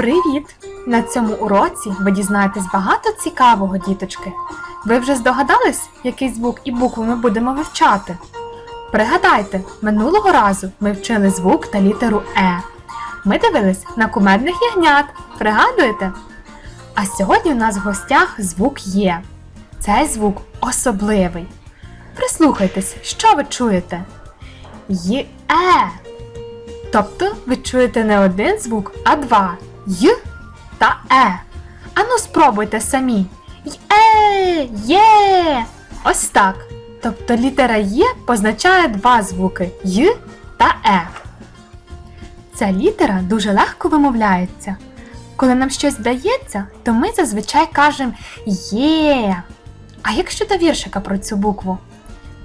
Привіт! На цьому уроці ви дізнаєтесь багато цікавого, діточки. Ви вже здогадались, який звук і букву ми будемо вивчати? Пригадайте, минулого разу ми вчили звук та літеру Е. Ми дивились на кумедних ягнят. Пригадуєте? А сьогодні у нас в гостях звук Є. Цей звук особливий. Прислухайтесь, що ви чуєте? Є. Тобто ви чуєте не один звук, а два Й та Е. Ану спробуйте самі. Є, є. Ось так. Тобто літера Є позначає два звуки Й та Е. Ця літера дуже легко вимовляється. Коли нам щось вдається, то ми зазвичай кажемо Є. А як щодо віршика про цю букву?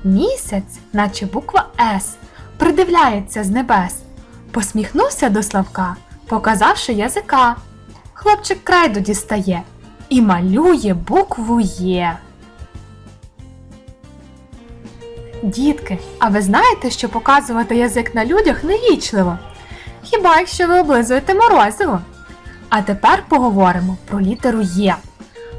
Місяць, наче буква С, придивляється з небес. Посміхнувся до Славка, показавши язика. Хлопчик крайду дістає і малює букву Є. Дітки, а ви знаєте, що показувати язик на людях невічливо? Хіба якщо ви облизуєте морозиво? А тепер поговоримо про літеру Є.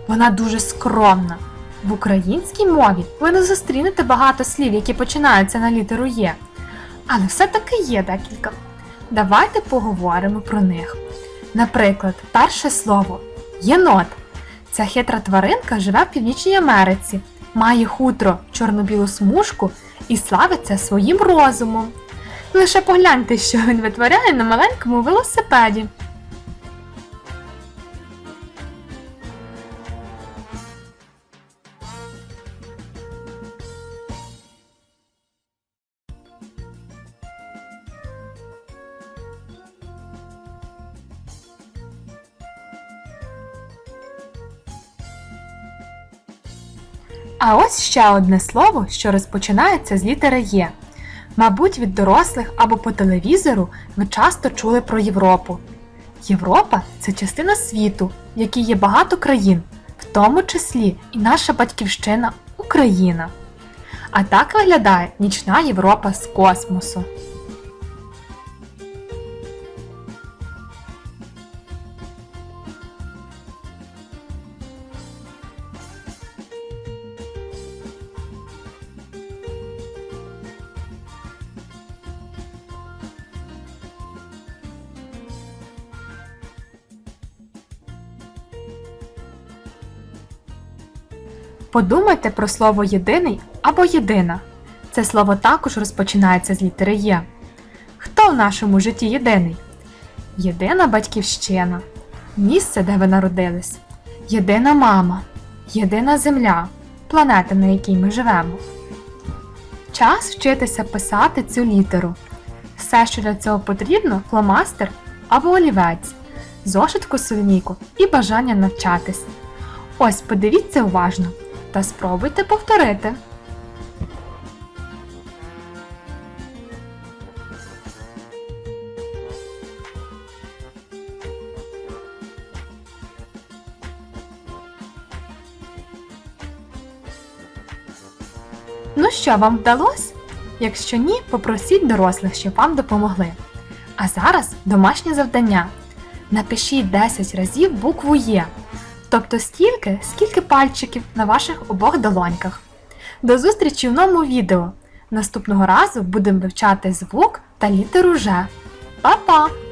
Вона дуже скромна. В українській мові ви не зустрінете багато слів, які починаються на літеру Є. Але все-таки є декілька. Давайте поговоримо про них. Наприклад, перше слово єнот. Ця хитра тваринка живе в Північній Америці, має хутро чорно-білу смужку і славиться своїм розумом. Лише погляньте, що він витворяє на маленькому велосипеді. А ось ще одне слово, що розпочинається з літери Є. Мабуть, від дорослих або по телевізору ви часто чули про Європу. Європа це частина світу, в якій є багато країн, в тому числі і наша батьківщина Україна. А так виглядає нічна Європа з космосу. Подумайте про слово єдиний або єдина. Це слово також розпочинається з літери Є. Хто в нашому житті єдиний? Єдина батьківщина, місце, де ви народились, єдина мама, єдина земля, планета, на якій ми живемо. Час вчитися писати цю літеру. Все, що для цього потрібно, фломастер або олівець, зошит косовніку і бажання навчатись. Ось подивіться уважно та спробуйте повторити. Ну що, вам вдалося? Якщо ні, попросіть дорослих, щоб вам допомогли. А зараз домашнє завдання. Напишіть 10 разів букву Є, тобто стільки, скільки пальчиків на ваших обох долоньках. До зустрічі в новому відео. Наступного разу будемо вивчати звук та літеру Ж. Па-па!